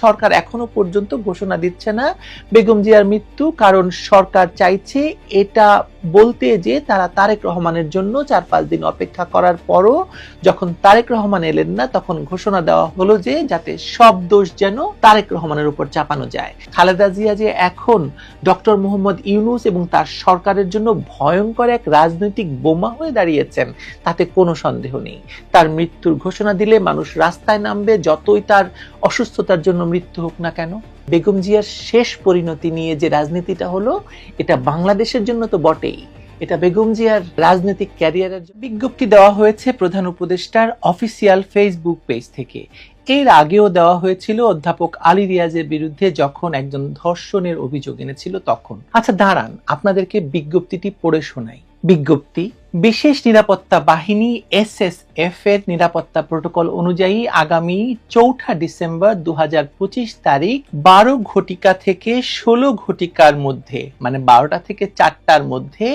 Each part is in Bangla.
সরকার এখনও পর্যন্ত ঘোষণা দিচ্ছে না। বেগম জিয়ার মৃত্যু কারণ সরকার চাইছে এটা বলতে যে তারা তারেক রহমানের জন্য চার পাঁচ দিন অপেক্ষা করার পরও যখন তারেক রহমান এলেন না, তখন ঘোষণা দেওয়া হলো যে যাতে সব দোষ যেন তারেক রহমানের উপর চাপানো যায়। খালেদা জিয়া যে এখন ডক্টর মোহাম্মদ ইউনুস এবং তার সরকারের জন্য ভয়ঙ্কর এক রাজনৈতিক বোমা হয়ে দাঁড়িয়েছেন, তাতে কোনো সন্দেহ নেই। তার মৃত্যুর ঘোষণা দিলে মানুষ রাস্তায় নামবে, যতই তার অসুস্থতার জন্য মৃত্যু হোক না কেন। বেগম জিয়ার শেষ পরিণতি নিয়ে যে রাজনীতিটা হলো, এটা বাংলাদেশের জন্য তো বটেই। এটা বেগম জিয়ার রাজনৈতিক ক্যারিয়ারের বিজ্ঞপ্তি দেওয়া হয়েছে প্রধান উপদেষ্টার অফিসিয়াল ফেসবুক পেজ থেকে। এর আগেও দেওয়া হয়েছিল অধ্যাপক আলী রিয়াজের বিরুদ্ধে যখন একজন ধর্ষণের অভিযোগ এনেছিল তখন। আচ্ছা দাঁড়ান, আপনাদেরকে বিজ্ঞপ্তিটি পড়ে শোনাই। বিজ্ঞপ্তি বিশেষ নিরাপত্তা বাহিনী এসএসএফ এর নিরাপত্তা প্রোটোকল অনুযায়ী আগামী চৌঠা ডিসেম্বর দু হাজার পঁচিশ তারিখ বারো ঘটিকা থেকে ষোলো ঘটিকার মধ্যে মানে বারোটা থেকে চারটার মধ্যে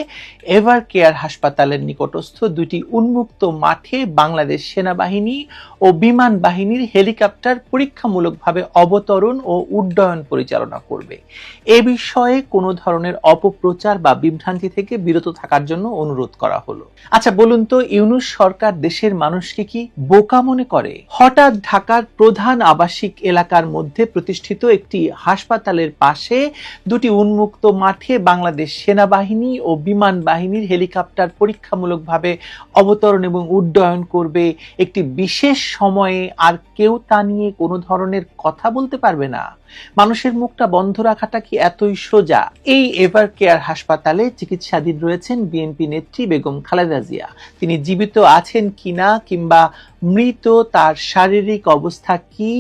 এভার কেয়ার হাসপাতালের নিকটস্থ দুটি উন্মুক্ত মাঠে বাংলাদেশ সেনাবাহিনী ও বিমান বাহিনীর হেলিকপ্টার পরীক্ষামূলকভাবে অবতরণ ও উড্ডয়ন পরিচালনা করবে। এ বিষয়ে কোনো ধরনের অপপ্রচার বা বিভ্রান্তি থেকে বিরত থাকার জন্য অনুরোধ করা হলো। আচ্ছা বলুন তো, ইউনুস সরকার দেশের মানুষকে কি বোকা মনে করে? হঠাৎ ঢাকার প্রধান আবাসিক এলাকার মধ্যে প্রতিষ্ঠিত একটি হাসপাতালের পাশে দুটি উন্মুক্ত মাঠে বাংলাদেশ সেনাবাহিনী ও বিমান বাহিনীর হেলিকপ্টার পরীক্ষামূলকভাবে অবতরণ এবং উড্ডয়ন করবে। একটি বিশেষ সময়ে আর কেউ তা নিয়ে কোনো ধরনের কথা বলতে পারবে না। মানুষের মুখটা বন্ধ রাখাটা কি এতই সোজা? এই এভার কেয়ার হাসপাতালে চিকিৎসাধীন রয়েছেন বিএনপি নেত্রী বেগম খালেদা জিয়া। তিনি জীবিত আছেন কিনা কিংবা মৃত তার শারীরিক অবস্থা কি?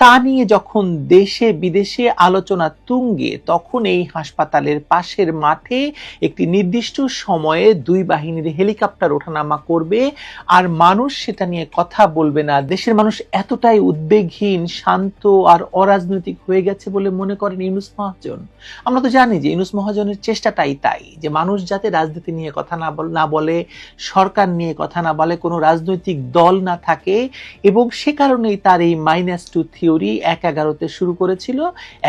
তা নিয়ে যখন দেশে বিদেশে আলোচনা তুঙ্গে, তখন এই হাসপাতালের পাশের মাঠে একটি নির্দিষ্ট সময়ে দুই বাহিনীর হেলিকপ্টার ওঠানামা করবে। আর মানুষ সেটা নিয়ে কথা বলবে না। দেশের মানুষ এতটাই উদ্বেগহীন, শান্ত আর অরাজনৈতিক হয়ে গেছে বলে মনে করেন ইউনুস মহাজন। আমরা তো জানি যে ইউনুস মহাজনের চেষ্টাটাই তাই, যে মানুষ যাতে রাজনীতি নিয়ে কথা না না বলে, সরকার নিয়ে কথা না বলে, কোনো রাজনৈতিক দল না থাকে, এবং সে কারণেই তার এই মাইনাস টু থিওরি এক এগারোতে শুরু করেছিল,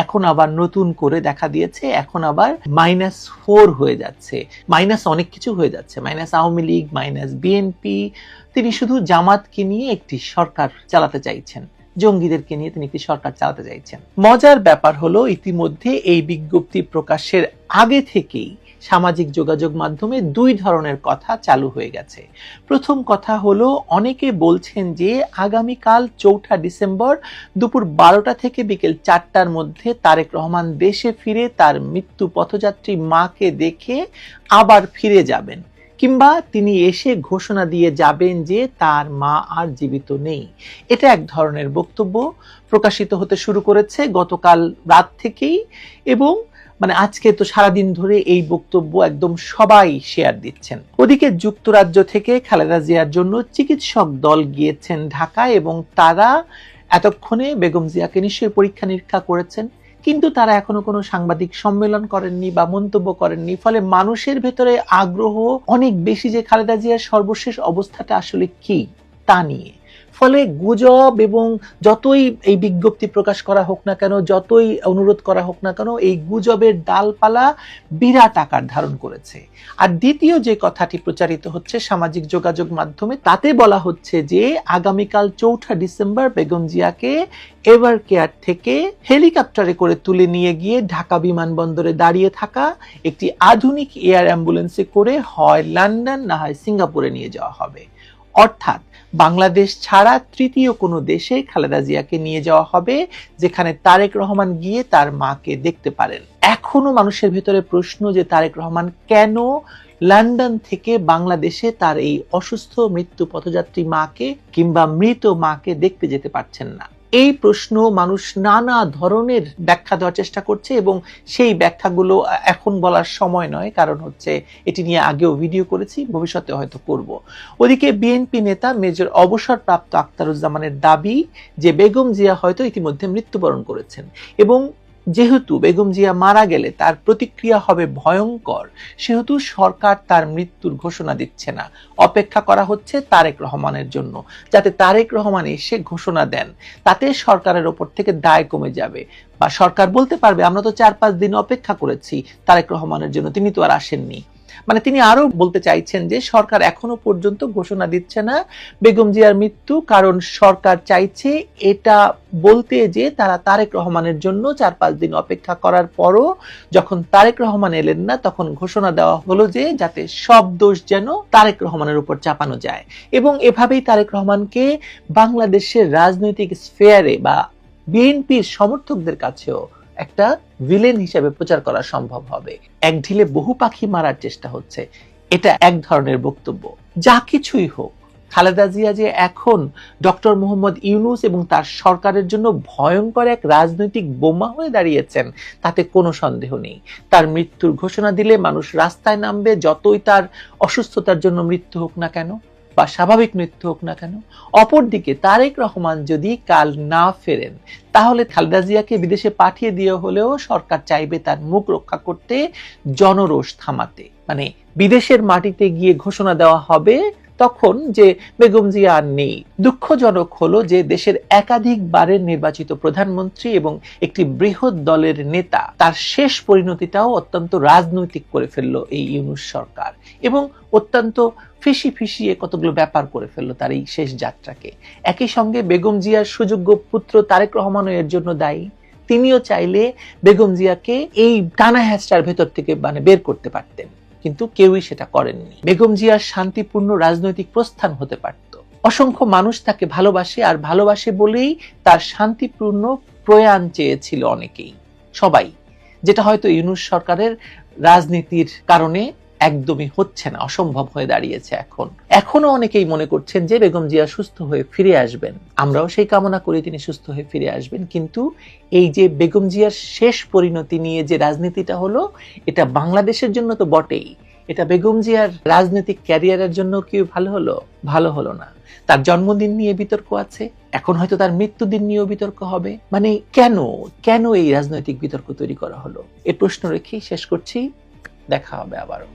এখন আবার নতুন করে দেখা দিয়েছে, এখন আবার মাইনাস ফোর হয়ে যাচ্ছে। মাইনাস অনেক কিছু হয়ে যাচ্ছে minus Awami League minus BNP তিনি শুধু জামাতকে নিয়ে একটি সরকার চালাতে চাইছেন, জঙ্গিদেরকে নিয়ে তিনি একটি সরকার চালাতে চাইছেন। মজার ব্যাপার হলো, ইতিমধ্যে এই বিজ্ঞপ্তি প্রকাশের আগে থেকেই সামাজিক যোগাযোগ মাধ্যমে দুই ধরনের কথা চালু হয়ে গেছে। প্রথম কথা হলো, অনেকে বলছেন যে আগামীকাল চৌঠা ডিসেম্বর দুপুর বারোটা থেকে বিকেল চারটার মধ্যে তারেক রহমান দেশে ফিরে তার মৃত্যু পথযাত্রী মাকে দেখে আবার ফিরে যাবেন কিংবা তিনি এসে ঘোষণা দিয়ে যাবেন যে তার মা আর জীবিত নেই। এটা এক ধরনের বক্তব্য প্রকাশিত হতে শুরু করেছে গতকাল রাত থেকেই এবং মানে আজকে তো সারাদিন ধরে এই বক্তব্য একদম সবাই শেয়ার দিচ্ছেন। ওদিকে যুক্তরাজ্য থেকে খালেদা জিয়ার জন্য চিকিৎসক দল গিয়েছেন ঢাকায় এবং তারা এতক্ষণে বেগম জিয়াকে নিশ্চয়ই পরীক্ষা নিরীক্ষা করেছেন, কিন্তু তারা এখনও কোনো সাংবাদিক সম্মেলন করেননি বা মন্তব্য করেননি, ফলে মানুষের ভেতরে আগ্রহ অনেক বেশি যে খালেদা জিয়ার সর্বশেষ অবস্থাটা আসলে কি তা নিয়ে। ফলে গুজব এবং যতই এই বিজ্ঞপ্তি প্রকাশ করা হোক না কেন, যতই অনুরোধ করা হোক না কেন, এই গুজবের ডালপালা বিরাট আকার ধারণ করেছে। আর দ্বিতীয় যে কথাটি প্রচারিত হচ্ছে সামাজিক যোগাযোগ মাধ্যমে, তাতে বলা হচ্ছে যে আগামীকাল চৌঠা ডিসেম্বর বেগম জিয়াকে এভার কেয়ার থেকে হেলিকপ্টারে করে তুলে নিয়ে গিয়ে ঢাকা বিমানবন্দরে দাঁড়িয়ে থাকা একটি আধুনিক এয়ার অ্যাম্বুলেন্সে করে হয় লন্ডন, না হয় সিঙ্গাপুরে নিয়ে যাওয়া হবে। অর্থাৎ বাংলাদেশ ছাড়া তৃতীয় কোনো দেশে খালেদা জিয়াকে নিয়ে যাওয়া হবে, যেখানে তারেক রহমান গিয়ে তার মাকে দেখতে পারেন। এখনও মানুষের ভেতরে প্রশ্ন যে তারেক রহমান কেন লন্ডন থেকে বাংলাদেশে তার এই অসুস্থ মৃত্যু পথযাত্রী মাকে কিংবা মৃত মাকে দেখতে যেতে পারছেন না। এই প্রশ্ন মানুষ নানা ধরনের ব্যাখ্যা দেওয়ার চেষ্টা করছে এবং সেই ব্যাখ্যাগুলো এখন বলার সময় নয়, কারণ হচ্ছে এটি নিয়ে আগেও ভিডিও করেছি, ভবিষ্যতে হয়তো করব। ওদিকে বিএনপি নেতা মেজর অবসরপ্রাপ্ত আক্তারুজ্জামানের দাবি যে বেগম জিয়া হয়তো ইতিমধ্যে মৃত্যুবরণ করেছেন এবং যেহেতু বেগম জিয়া মারা গেলে তার প্রতিক্রিয়া হবে ভয়ঙ্কর, সেহেতু সরকার তার মৃত্যুর ঘোষণা দিচ্ছে না। অপেক্ষা করা হচ্ছে তারেক রহমানের জন্য, যাতে তারেক রহমান এসে ঘোষণা দেন। তাতে সরকারের ওপর থেকে দায় কমে যাবে। বা সরকার বলতে পারবে, আমরা তো চার পাঁচ দিন অপেক্ষা করেছি, তারেক রহমানের জন্য। তিনি তো আর আসেননি। মানে তিনি আরও বলতে চাইছেন যে সরকার এখনও পর্যন্ত ঘোষণা দিচ্ছে না বেগম জিয়ার মৃত্যু, কারণ সরকার চাইছে এটা বলতে যে তারা তারেক রহমানের জন্য চার পাঁচ দিন অপেক্ষা করার পরও যখন তারেক রহমান এলেন না, তখন ঘোষণা দেওয়া হলো যে যাতে সব দোষ যেন তারেক রহমানের উপর চাপানো যায়। এবং এভাবেই তারেক রহমানকে বাংলাদেশের রাজনৈতিক স্ফেয়ারে বা বিএনপির সমর্থকদের কাছেও একটা ভিলেন হিসেবে প্রচার করা সম্ভব হবে। এক ঢিলে বহু পাখি মারার চেষ্টা হচ্ছে। এটা এক ধরনের বক্তব্য। যা কিছুই হোক, খালেদা জিয়া যে এখন ডক্টর মোহাম্মদ ইউনুস এবং তার সরকারের জন্য ভয়ঙ্কর এক রাজনৈতিক বোমা হয়ে দাঁড়িয়েছেন, তাতে কোনো সন্দেহ নেই। তার মৃত্যুর ঘোষণা দিলে মানুষ রাস্তায় নামবে, যতই তার অসুস্থতার জন্য মৃত্যু হোক না কেন। বা স্বাভাবিক মৃত্যু হোক না কেন, অপরদিকে তারেক রহমান যদি কাল না ফেরেন, তাহলে খালেদা জিয়াকে বিদেশে পাঠিয়ে দিয়ে হলেও সরকার চাইবে তার মুখ রক্ষা করতে জনরোষ থামাতে। মানে বিদেশের মাটিতে গিয়ে ঘোষণা দেওয়া হবে তখন যে বেগম জিয়া আর নেই, দুঃখজনক হলো যে দেশের একাধিকবারের নির্বাচিত প্রধানমন্ত্রী এবং একটি বৃহৎ দলের নেতা, তার শেষ পরিণতিটাও অত্যন্ত রাজনৈতিক করে ফেলল এই ইউনুস সরকার এবং অত্যন্ত ফিসি ফিসিয়ে কতগুলো ব্যাপার করে ফেলল তার এই শেষ যাত্রাকে। একই সঙ্গে বেগম জিয়ার সুযোগ্য পুত্র তারেক রহমানও এর জন্য দায়ী। তিনিও চাইলে বেগম জিয়াকে এই টানা হ্যাচটার ভেতর থেকে মানে বের করতে পারতেন। কিন্তু কেউই সেটা করেননি। বেগম জিয়ার শান্তিপূর্ণ রাজনৈতিক প্রস্থান হতে পারত। অসংখ্য মানুষ তাকে ভালোবাসে আর ভালোবাসে বলেই তার শান্তিপূর্ণ প্রয়াণ চেয়েছিল অনেকেই। সবাই, যেটা হয়তো ইউনুস সরকারের রাজনীতির কারণে একদমই হচ্ছে না, অসম্ভব হয়ে দাঁড়িয়েছে এখন। এখনও অনেকেই মনে করছেন যে বেগম জিয়া সুস্থ হয়ে ফিরে আসবেন। আমরাও সেই কামনা করি তিনি সুস্থ হয়ে ফিরে আসবেন, কিন্তু এই যে বেগম জিয়ার শেষ পরিণতি নিয়ে যে রাজনীতিটা হলো, এটা বাংলাদেশের জন্য তো বটেই। এটা বেগম জিয়ার রাজনৈতিক ক্যারিয়ারের জন্য কি ভালো হলো? ভালো হলো না। তার জন্মদিন নিয়ে বিতর্ক আছে, এখন হয়তো তার মৃত্যুদিন নিয়েও বিতর্ক হবে। মানে কেন? কেন এই রাজনৈতিক বিতর্ক তৈরি করা হলো? এ প্রশ্ন রেখেই শেষ করছি। দেখা হবে আবারও।